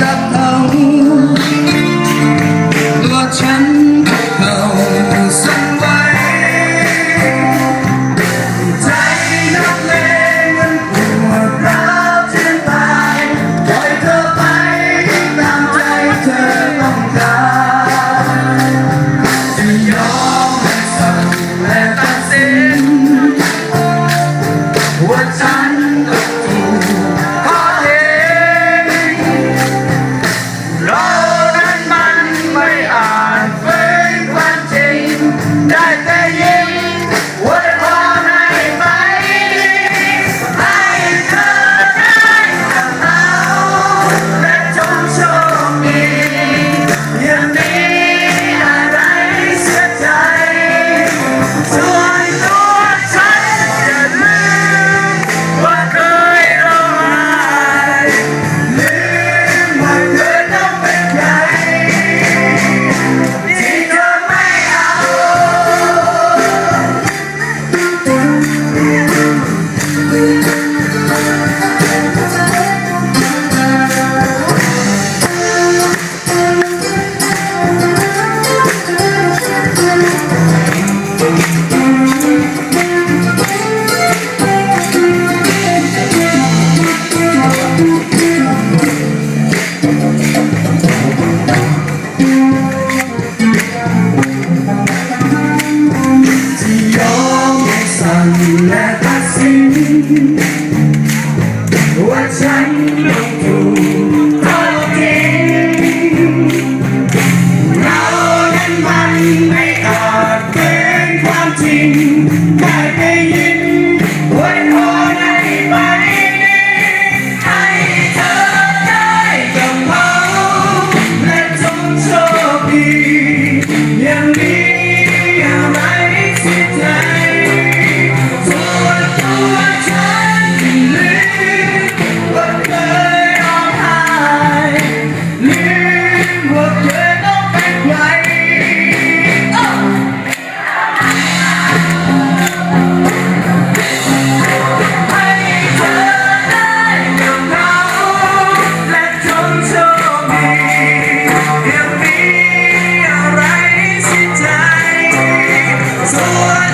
จัก ที่ยอมสั่งและตัดสินว่าฉันไม่ถูก Right.